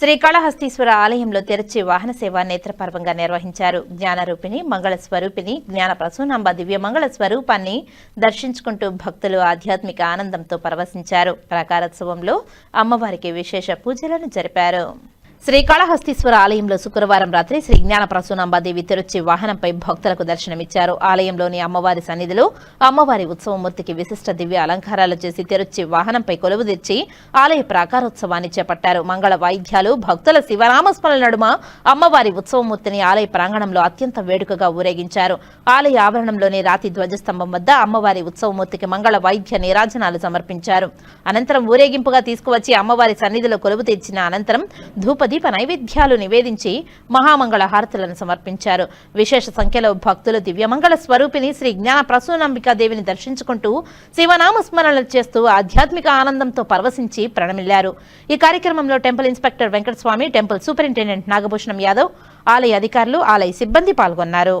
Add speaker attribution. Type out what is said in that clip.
Speaker 1: శ్రీకాళహస్తీశ్వర ఆలయంలో తెరచి వాహన సేవ నేత్రపర్వంగా నిర్వహించారు. జ్ఞానరూపిణి మంగళ స్వరూపిణి జ్ఞాన ప్రసూనాంబ దివ్య మంగళ స్వరూపాన్ని దర్శించుకుంటూ భక్తులు ఆధ్యాత్మిక ఆనందంతో పరవశించారు. ప్రాకారోత్సవంలో అమ్మవారికి విశేష పూజలను జరిపారు. శ్రీకాళహస్తీశ్వర ఆలయంలో శుక్రవారం రాత్రి శ్రీ జ్ఞాన ప్రసూనాంబాదేవి తిరుచి వాహనంపై భక్తులకు దర్శనమిచ్చారు. ఆలయంలోని అమ్మవారి సన్నిధిలో అమ్మవారి ఉత్సవమూర్తికి విశిష్ట దివ్య అలంకారాలు చేసి తిరుచి వాహనంపై కొలువు తెచ్చి ఆలయ ప్రాకారోత్సవాన్ని చేపట్టారు. మంగళ వాయిద్యాలు భక్తుల శివనామస్మరణ నడుమ అమ్మవారి ఉత్సవమూర్తిని ఆలయ ప్రాంగణంలో అత్యంత వేడుకగా ఊరేగించారు. ఆలయ ఆవరణంలోని రాతి ధ్వజస్తంభం వద్ద అమ్మవారి ఉత్సవమూర్తికి మంగళ వైద్య నీరాజనాలు సమర్పించారు. అనంతరం ఊరేగింపుగా తీసుకువచ్చి అమ్మవారి సన్నిధిలో కొలువు తెచ్చిన అనంతరం ధూపది దీప నైవేద్యాలు నివేదించి మహామంగళ హారతులను సమర్పించారు. విశేష సంఖ్యలో భక్తులు దివ్యమంగళ స్వరూపిణి శ్రీ జ్ఞాన ప్రసూనంబికా దేవిని దర్శించుకుంటూ శివనామ స్మరణలు చేస్తూ ఆధ్యాత్మిక ఆనందంతో పరవశించి ప్రణమిల్లారు. ఈ కార్యక్రమంలో temple inspector Venkataswamy temple superintendent Nagabhushanam Yadav ఆలయ అధికారులు ఆలయ సిబ్బంది పాల్గొన్నారు.